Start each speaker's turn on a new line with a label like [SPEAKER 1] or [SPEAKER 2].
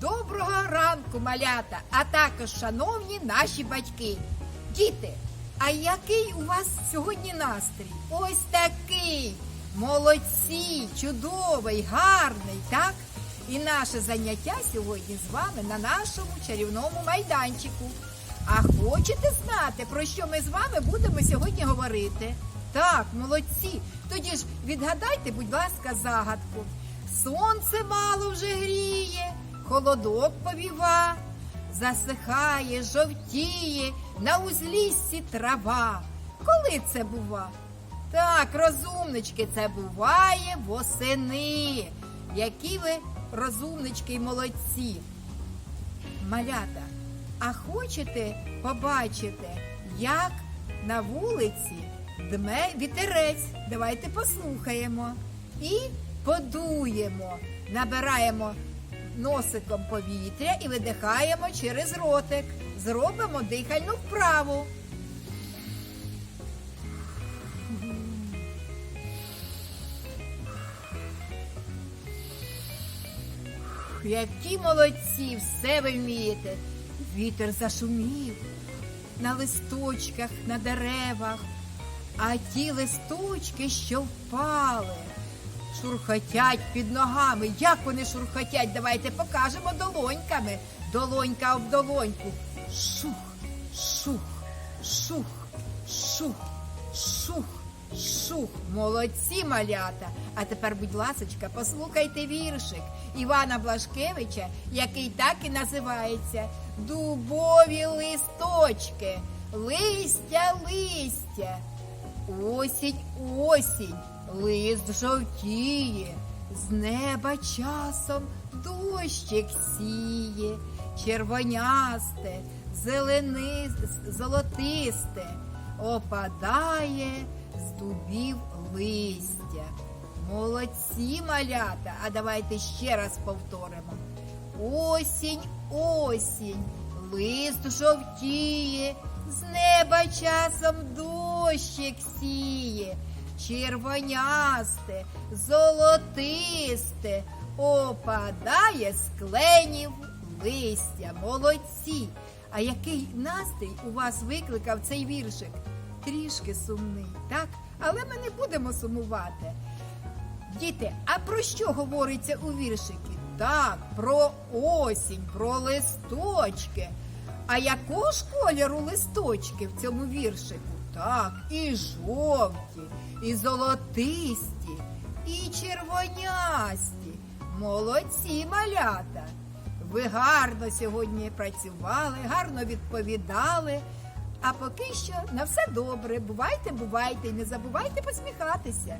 [SPEAKER 1] Доброго ранку, малята, а також шановні наші батьки. Діти, а який у вас сьогодні настрій? Ось такий. Молодці, чудовий, гарний, так? І наше заняття сьогодні з вами на нашому чарівному майданчику. А хочете знати, про що ми з вами будемо сьогодні говорити? Так, молодці. Тоді ж відгадайте, будь ласка, загадку. Сонце мало вже гріє, холодок повіва, засихає, жовтіє, на узліссі трава. Коли це бува? Так, розумнички, це буває восени. Які ви розумнички й молодці. Малята, а хочете побачити, як на вулиці дме вітерець? Давайте послухаємо і подуємо. Набираємо носиком повітря і видихаємо через ротик. Зробимо дихальну вправу. Які молодці, все ви вмієте. Вітер зашумів на листочках, на деревах, а ті листочки, що впали, шурхотять під ногами. Як вони шурхотять? Давайте покажемо долоньками. Долонька об долоньку. Шух, шух, шух, шух, шух. Шух, молодці малята. А тепер, будь ласочка, послухайте віршик Івана Блашкевича, який так і називається Дубові листочки, листя, листя. Осінь, осінь, лист жовтіє, з неба часом дощик сіє, червонясте, зелени, золотисте, опадає з дубів листя. Молодці малята, а давайте ще раз повторимо. Осінь, осінь, лист жовтіє, з неба часом дощик сіє, червонясте, золотисте, опадає з кленів листя. Молодці! А який настрій у вас викликав цей віршик? Трішки сумний, так? Але ми не будемо сумувати. Діти, а про що говориться у віршикі? Так, про осінь, про листочки. А якого ж кольору листочки в цьому віршику? Так, і жовті, і золотисті, і червонясті. Молодці малята. Ви гарно сьогодні працювали, гарно відповідали. А поки що на все добре. Бувайте, бувайте і не забувайте посміхатися.